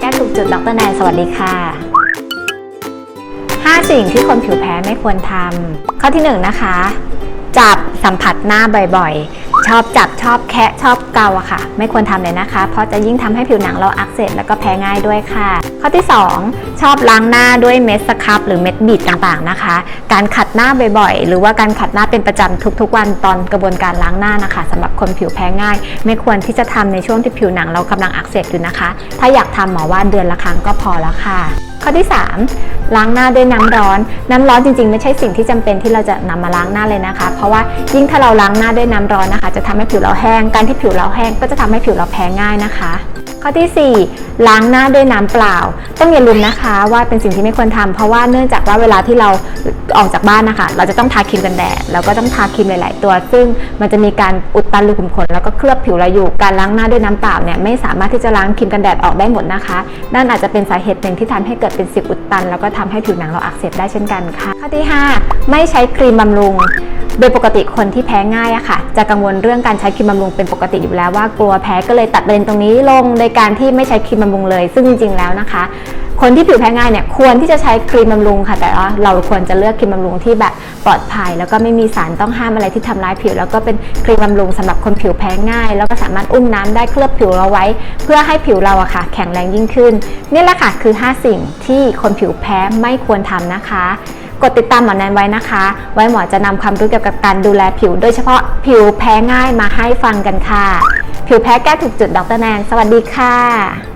แก้ถูกจุดดรแนนสวัสดีค่ะ 5 สิ่งที่คนผิวแพ้ไม่ควรทำ ข้อที่ 1 นะคะ จับสัมผัสหน้าบ่อย ชอบจับชอบแคะชอบเกาอะค่ะ ไม่ควรทำเลยนะคะ เพราะจะยิ่งทำให้ผิวหนังเราอักเสบแล้วก็แพ้ง่ายด้วยค่ะ ข้อที่ 2 ชอบล้างหน้าด้วยเม็ดสครับหรือเม็ดบีดต่างๆนะคะ การขัดหน้าบ่อยๆ หรือว่าการขัดหน้าเป็นประจำทุกๆ วันตอนกระบวนการล้างหน้านะคะสำหรับคนผิวแพ้ง่าย ไม่ควรที่จะทำในช่วงที่ผิวหนังเรากำลังอักเสบอยู่นะคะ ถ้าอยากทำหมอว่าเดือนละครั้งก็พอแล้วค่ะข้อที่ 3 ล้างหน้าด้วยน้ำร้อน น้ำร้อนจริงๆ ไม่ใช่สิ่งที่จำเป็นที่เราจะนำมาล้างหน้าเลยนะคะ เพราะว่ายิ่งถ้าเราล้างหน้าด้วยน้ำร้อนนะคะจะทำให้ผิวเราแห้ง การที่ผิวเราแห้งก็จะทำให้ผิวเราแพ้ง่ายนะคะ ข้อทีสี่4 ล้างหน้าด้วยน้ำเปล่า ต้องอย่าลืมนะคะว่าเป็นสิ่งที่ไม่ควรทำเพราะว่าเนื่องจากว่าเวลาที่เราออกจากบ้านนะคะ เราจะต้องทาครีมกันแดดแล้วก็ต้องทาครีมหลาย ๆ ตัว ซึ่งมันจะมีการอุดตันรูขุมขนแล้วก็เคลือบผิวเราอยู่ การล้างหน้าด้วยน้ำเปล่าเนี่ยไม่สามารถที่จะล้างครีมกันแดดออกได้หมดนะคะ นั่นอาจจะเป็นสาเหตุหนึ่งที่ทำให้เกิดเป็นสิวอุดตัน แล้วก็ทำให้ผิวหนังเราอักเสบได้เช่นกันค่ะ ข้อที่ 5 ไม่ใช้ครีมบำรุง โดยปกติคนที่แพ้ง่ายอะค่ะ จะกังวลเรื่องการใช้ครีมบำรุงเป็นปกติอยู่แล้วว่ากลัวแพ้ก็เลยตัดประเด็นตรงนี้ลง โดยการที่ไม่ใช้ครีมบำรุงเลย ซึ่งจริงๆแล้วนะคะ คนที่ผิวแพ้ง่ายเนี่ยควรที่จะใช้ครีมบำรุงค่ะ แต่ว่าเราควรจะเลือกครีมบำรุงที่แบบปลอดภัย แล้วก็ไม่มีสารต้องห้ามอะไรที่ทำร้ายผิว แล้วก็เป็นครีมบำรุงสำหรับคนผิวแพ้ง่าย แล้วก็สามารถอุ้มน้ำได้เคลือบผิวเราไว้ เพื่อให้ผิวเราอะค่ะ แข็งแรงยิ่งขึ้นนี่แหละค่ะคือ 5 สิ่งที่คนผิวแพ้ไม่ควรทำนะคะ กดติดตามหมอแนนไว้นะคะ ไว้หมอจะนำความรู้เกี่ยวกับการดูแลผิว โดยเฉพาะผิวแพ้ง่ายมาให้ฟังกันค่ะ ผิวแพ้แก้ถูกจุดดรแนน สวัสดีค่ะ